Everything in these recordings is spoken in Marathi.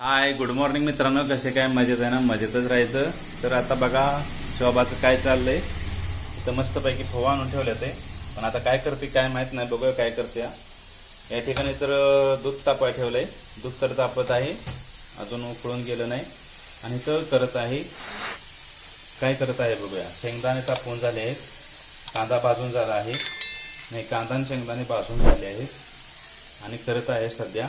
हाय गुड मॉर्निंग मित्रांनो. कसे काय? मजेत आहे ना? मजेतच राहायचं. तर आता बघा शोभाचं काय चाललंय. इथं मस्तपैकी फवा आणून ठेवले ते पण आता काय करते काय माहीत नाही. बघूया काय करते या ठिकाणी तर दूध तापाय ठेवलंय. दूध तर तापत आहे. अजून उकळून गेलं नाही. आणि तर करत आहे. काय करत आहे बघूया. शेंगदाणे तापवून झाले आहेत. कांदा भाजून झाला आहे. नाही कांदा आणि शेंगदाणे भाजून झाले आहेत. आणि करत आहे सध्या.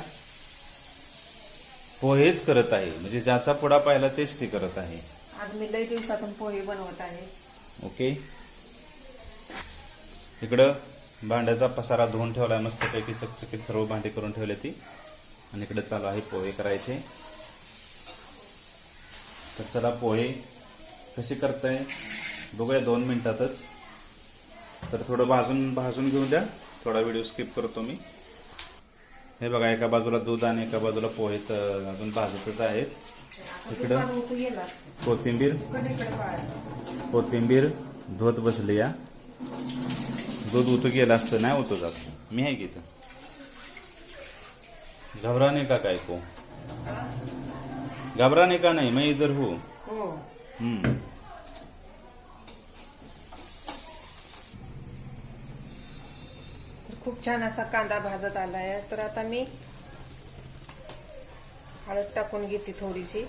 पोहेच करत आहे. म्हणजे ज्याचा पुढा पाहिला तेच ती करत आहे. आज मी लई दिवसातून पोहे बनवत आहे. ओके? इकडं भांड्याचा पसारा धुवून ठेवलाय. मस्तपैकी चकचकीत सर्व भांडी करून ठेवली ती. आणि इकडे चालू आहे पोहे करायचे. तर चला पोहे कसे करताय? बघूया दोन मिनिटातच. तर थोडं भाजून भाजून घेऊन द्या. थोडा व्हिडिओ स्किप करतो मी. हे बघा एका बाजूला दूध आणि एका बाजूला पोहे तर अजून भाजतच आहेत. गेला कोथिंबीर. कोथिंबीर धुवत बसली या. दूध उतू गेलं असतं नाही उतू जात. मी आहे की इथं? घबराने का काय को. घबराने का नाही मैं इधर हूँ. हो. हम्म. खूप छान असा कांदा भाजत आला आहे तर आता मी हळद टाकून घेते थोडीशी.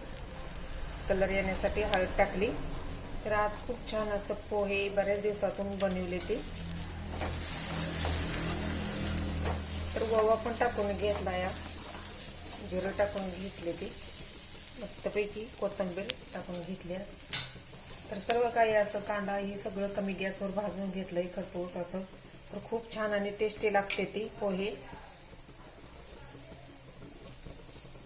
कलर येण्यासाठी हळद टाकली. तर आज खूप छान असं पोहे बऱ्याच दिवसातून बनवले ते. तर गोवा पण टाकून घेतला या. जिरं टाकून घेतले ते. मस्तपैकी कोथिंबीर टाकून घेतल्या तर सर्व काही असं कांदा हे सगळं कमी गॅसवर भाजून घेतलं आहे खरपूस असं. तर खूप छान आणि टेस्टी लागते ती पोहे.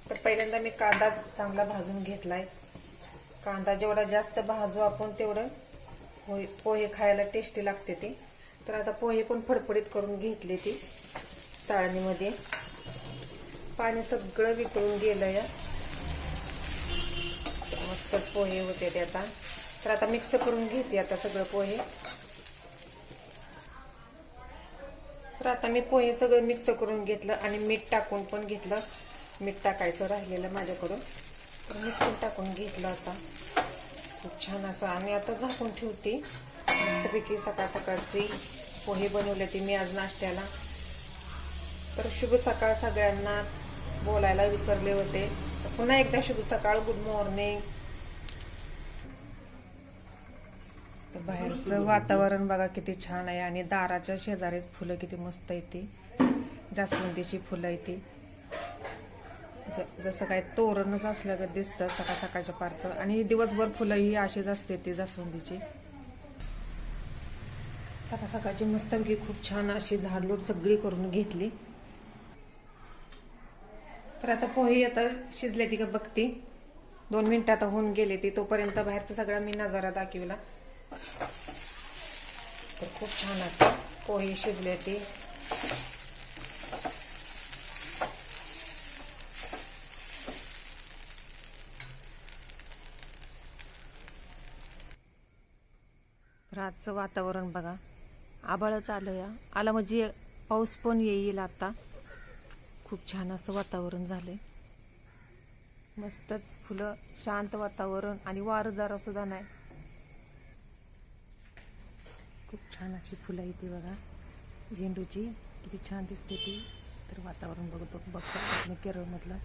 तर पहिल्यांदा मी कांदा चांगला भाजून घेतलाय. कांदा जेवढा जास्त भाजू आपण तेवढं पोहे पोहे खायला टेस्टी लागते ती. तर आता पोहे पण फडफडीत करून घेतले ती चाळणीमध्ये. पाणी सगळं विकळून गेलं या. मस्त पोहे होते ते आता. तर आता मिक्स करून घेते आता सगळं पोहे. तर आता मी पोहे सगळं मिक्स करून घेतलं आणि मीठ टाकून पण घेतलं. मीठ टाकायचं राहिलेलं माझ्याकडून. तर मीठ पण टाकून घेतलं आता. खूप छान असं. आणि आता झाकून ठेवते. मस्तपैकी सकाळ सकाळची पोहे बनवले ते मी आज नाश्त्याला. तर शुभ सकाळ सगळ्यांना बोलायला विसरले होते. पुन्हा एकदा शुभ सकाळ गुड मॉर्निंग तर बाहेरचं वातावरण बघा किती छान आहे आणि दाराच्या शेजारीच फुलं किती मस्त येते जास्वंदीची फुलं येते ज- जसं काय तोरणच असल्यागत दिसतं सकाळ सकाळच्या पारचं. आणि दिवसभर फुलं ही अशीच असते ती जास्वंदीची. सकाळ सकाळची मस्तपैकी खूप छान अशी झाडलोट सगळी करून घेतली. तर आता पोहे आता शिजले ती का बघते दोन मिनिटं आता होऊन गेले ती. तोपर्यंत बाहेरचा सगळा मी नजारा दाखविला. तर खूप छान असं पोहे शिजले ते. रातचं वातावरण बघा. आभाळच आलं या आला म्हणजे पाऊस पण येईल आता. खूप छान असं वातावरण झालंय. मस्तच फुलं शांत वातावरण आणि वारं जरा सुद्धा नाही. खूप छान अशी फुलं येते बघा. झेंडूची किती छान दिसते ती. तर वातावरण बघतो बघ शकता तुम्ही केरळमधलं?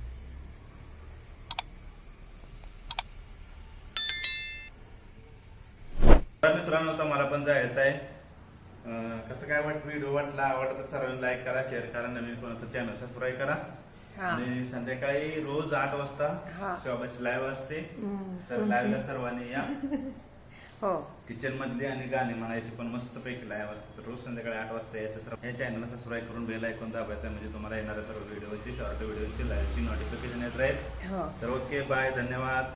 तर मित्रांनो आता मला पण जायचं आहे. कसं काय वाट व्हिडिओ वाटला आवडला तर सर्वांनी लाईक करा शेअर करा नवीन कोणाचं चॅनल सबस्क्राईब करा. आणि संध्याकाळी रोज आठ. वाजता शोभाची लाईव्ह असते. तर लाईव्हला सर्वांनी या. हो. किचन मधली आणि गाणे म्हणायची पण मस्त पैकी लाईव्ह असते तर रोज संध्याकाळी आठ वाजता यायचं सर्व या चॅनलला सबस्क्राईब करून बेल ऐकून दाबायचं म्हणजे तुम्हाला येणाऱ्या सर्व व्हिडिओची शॉर्ट व्हिडिओची लाईव्हची नोटिफिकेशन येत राहील. हो. तर ओके बाय धन्यवाद.